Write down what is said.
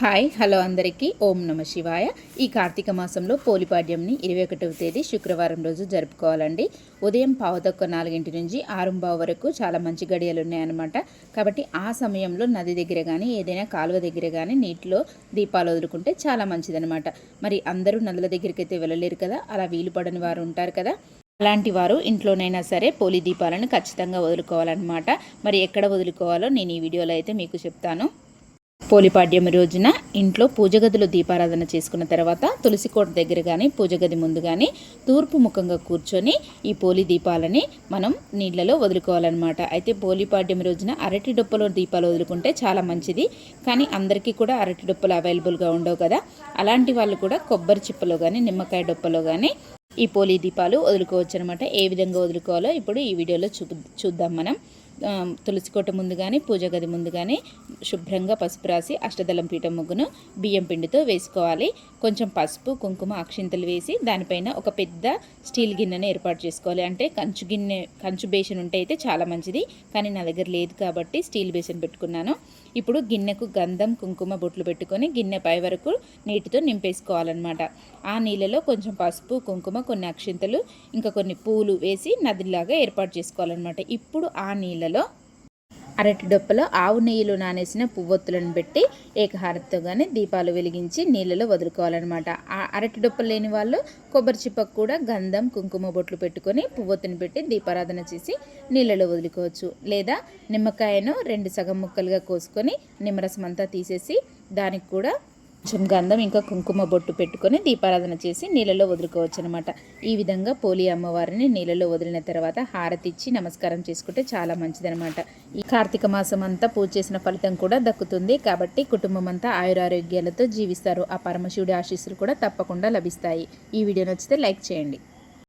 Hi hello అందరికీ. ఓం నమ శివాయ. ఈ కార్తీక మాసంలో పోలిపాడ్యంని ఇరవై ఒకటవ తేదీ శుక్రవారం రోజు జరుపుకోవాలండి. ఉదయం పావుతొక్క నాలుగింటి నుంచి ఆరుంబావు వరకు చాలా మంచి గడియలు ఉన్నాయన్నమాట. కాబట్టి ఆ సమయంలో నది దగ్గర కానీ ఏదైనా కాలువ దగ్గర కానీ నీటిలో దీపాలు వదులుకుంటే చాలా మంచిదన్నమాట. మరి అందరూ నదుల దగ్గరికి అయితే వెళ్ళలేరు కదా అలా వీలు పడని వారు ఉంటారు కదా. అలాంటి వారు ఇంట్లోనైనా సరే పోలి దీపాలను ఖచ్చితంగా వదులుకోవాలన్నమాట. మరి ఎక్కడ వదులుకోవాలో నేను ఈ వీడియోలో అయితే మీకు చెప్తాను. పోలిపాడ్యం రోజున ఇంట్లో పూజగదిలో దీపారాధన చేసుకున్న తర్వాత తులసి కోట దగ్గర కానీ పూజ గది ముందు కానీ తూర్పు ముఖంగా కూర్చొని ఈ పోలి దీపాలని మనం నీళ్ళలో వదులుకోవాలన్నమాట. అయితే పోలిపాడ్యం రోజున అరటి డొప్పలో దీపాలు వదులుకుంటే చాలా మంచిది. కానీ అందరికీ కూడా అరటి డొప్పలు అవైలబుల్గా ఉండవు కదా. అలాంటి వాళ్ళు కూడా కొబ్బరి చిప్పలో కానీ నిమ్మకాయ డొప్పలో కానీ ఈ పోలి దీపాలు వదులుకోవచ్చు అనమాట ఏ విధంగా వదులుకోవాలో ఇప్పుడు ఈ వీడియోలో చూపు చూద్దాం మనం. తులసి కోట ముందు కానీ పూజ గది ముందు కానీ శుభ్రంగా పసుపు రాసి అష్టదళం పీఠం ముగ్గును బియ్యం పిండితో వేసుకోవాలి. కొంచెం పసుపు కుంకుమ అక్షింతలు వేసి దానిపైన ఒక పెద్ద స్టీల్ గిన్నెను ఏర్పాటు చేసుకోవాలి. అంటే కంచు గిన్నె కంచు బేసిన్ ఉంటే అయితే చాలా మంచిది. కానీ నా దగ్గర లేదు కాబట్టి స్టీల్ బేసిన్ పెట్టుకున్నాను. ఇప్పుడు గిన్నెకు గంధం కుంకుమ బొట్లు పెట్టుకొని గిన్నె పై వరకు నీటితో నింపేసుకోవాలన్నమాట. ఆ నీళ్ళలో కొంచెం పసుపు కుంకుమ కొన్ని అక్షింతలు ఇంకా కొన్ని పూలు వేసి నదిలాగా ఏర్పాటు చేసుకోవాలన్నమాట. ఇప్పుడు ఆ నీళ్ళ గిన్నెలలో అరటి డొప్పలో ఆవు నెయ్యిలో నానేసిన పువ్వొత్తులను పెట్టి ఏకహారతితో కానీ దీపాలు వెలిగించి నీళ్ళలో వదులుకోవాలన్నమాట. ఆ అరటి డొప్పలు లేని వాళ్ళు కొబ్బరి చిప్పకు కూడా గంధం కుంకుమ బొట్లు పెట్టుకొని పువ్వొత్తుని పెట్టి దీపారాధన చేసి నీళ్ళలో వదులుకోవచ్చు. లేదా నిమ్మకాయను రెండు సగం ముక్కలుగా కోసుకొని నిమ్మరసం అంతా తీసేసి దానికి కూడా కొంచెం గంధం ఇంకా కుంకుమ బొట్టు పెట్టుకొని దీపారాధన చేసి నీళ్ళలో వదులుకోవచ్చు అనమాట ఈ విధంగా పోలి అమ్మవారిని నీళ్ళలో వదిలిన తర్వాత హారతి ఇచ్చి నమస్కారం చేసుకుంటే చాలా మంచిదనమాట ఈ కార్తీక మాసం అంతా పూజ చేసిన ఫలితం కూడా దక్కుతుంది. కాబట్టి కుటుంబం అంతా ఆయురారోగ్యాలతో జీవిస్తారు. ఆ పరమశివుడి ఆశీస్సులు కూడా తప్పకుండా లభిస్తాయి. ఈ వీడియో నచ్చితే లైక్ చేయండి.